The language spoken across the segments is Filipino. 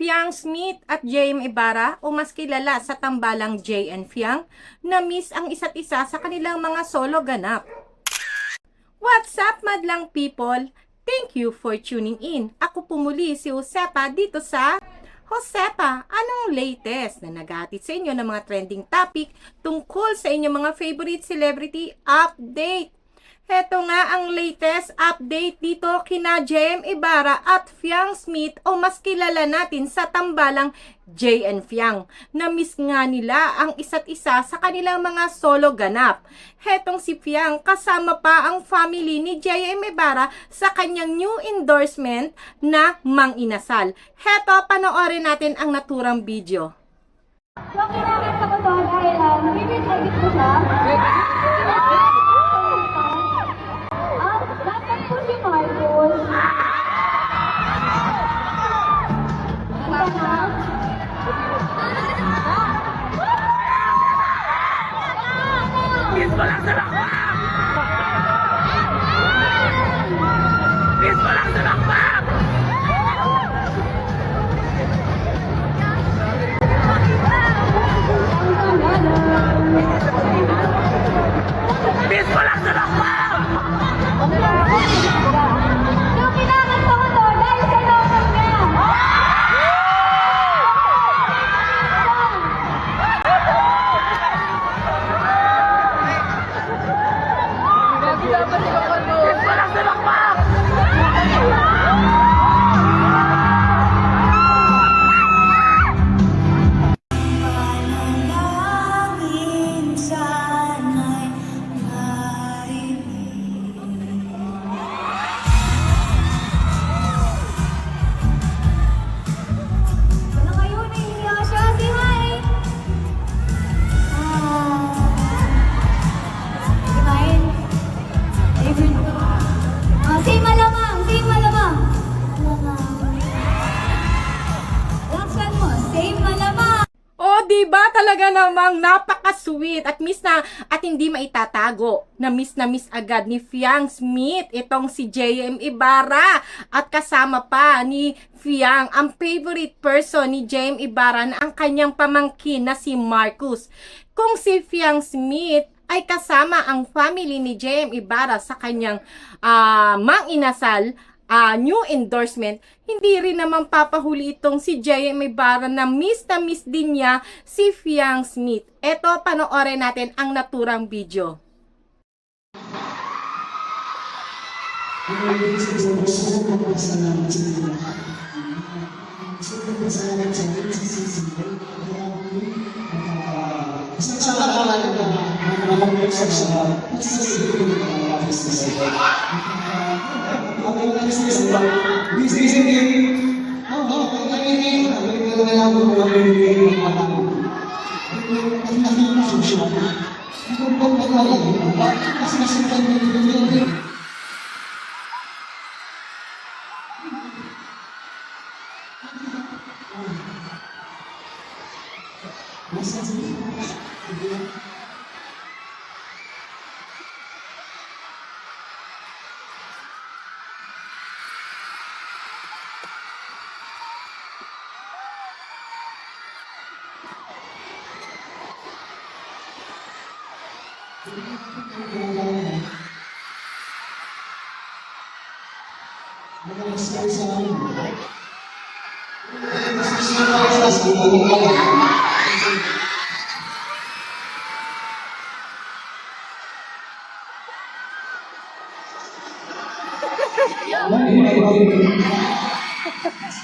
Fiang Smith at JM Ibarra o mas kilala sa tambalang J and Fiang na miss ang isa't isa sa kanilang mga solo ganap. What's up madlang people? Thank you for tuning in. Ako pumuli si Josepa dito sa Josepa, anong latest na naghatid sa inyo ng mga trending topic tungkol sa inyong mga favorite celebrity update? Heto nga ang latest update dito kina JM Ibarra at Fiang Smith o mas kilala natin sa tambalang JN Fiang. Na-miss nga nila ang isa't isa sa kanilang mga solo ganap. Hetong si Fiang kasama pa ang family ni JM Ibarra sa kanyang new endorsement na Mang Inasal. Heto, panoorin natin ang naturang video. So, kailangan ko to dahil um, minute edit ko siya. Miss ko lang sa lakbang! Ba talaga namang napaka-sweet. At miss na at hindi maitatago na miss na miss agad ni Fiang Smith itong si JM Ibarra. At kasama pa ni Fiang ang favorite person ni JM Ibarra na ang kanyang pamangkin na si Marcus. Kung si Fiang Smith ay kasama ang family ni JM Ibarra sa kanyang ah, mang inasal ah, new endorsement, hindi rin naman papahuli itong si JM Ibarra na miss na miss din niya si Fiang Smith. Eto, panoorin natin ang naturang video namang exceptional, nagsasagod ng mga business ay Ang mga business ay God, business ay God. Oo, ang nangyayari, ang nangyayari ko mga nangyayari ng mga tao. Ang nakita ko siya, ang gawang pagkakalala ko, bakit kasi yung nangyayari? Mas Nag-expect sa amin. Nag-expect sa amin sa sabi Yeah.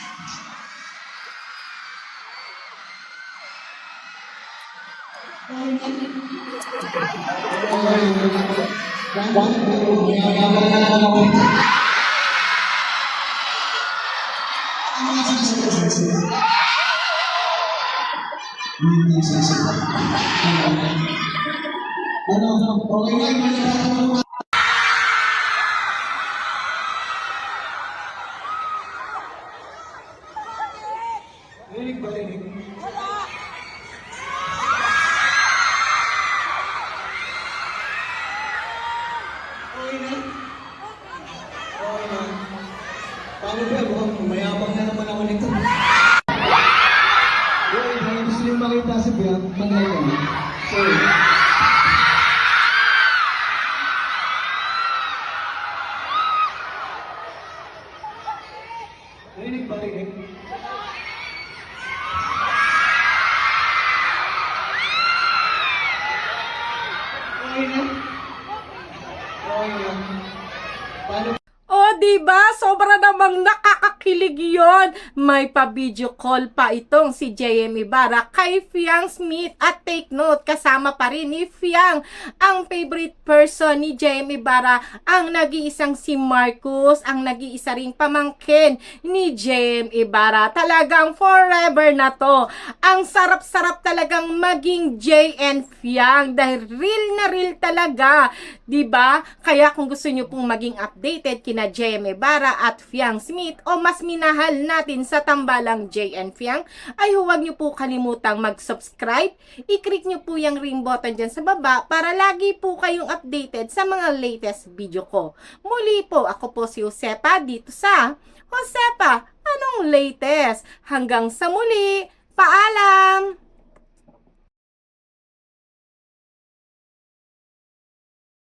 Bueno, problema Balik-balik. Okay na. Paano ba? Mukhang mayabang na naman ako nito. Boy, dahil gusto niyo makita si Bian, magay kami. Sorry. Narinig ba rinig? Na. Di ba? Sobra namang nakakakilig yon. May pa-video call pa itong si JM Ibarra kay Fiang Smith. At take note, kasama pa rin ni Fiang. Ang favorite person ni JM Ibarra, ang nag-iisang si Marcus, ang nag-iisa ring pamangkin ni JM Ibarra. Talagang forever na to. Ang sarap-sarap talagang maging JN Fiang dahil real na real talaga. 'di ba? Kaya kung gusto niyo pong maging updated kina JM Ibarra at Fiang Smith o mas minahal natin sa tambalang JN Fiang, ay huwag niyo po kalimutang mag-subscribe. I-click niyo po yung ring button dyan sa baba para lagi po kayong updated sa mga latest video ko. Muli po, ako po si Josepa dito sa Josepa, anong latest? Hanggang sa muli, paalam!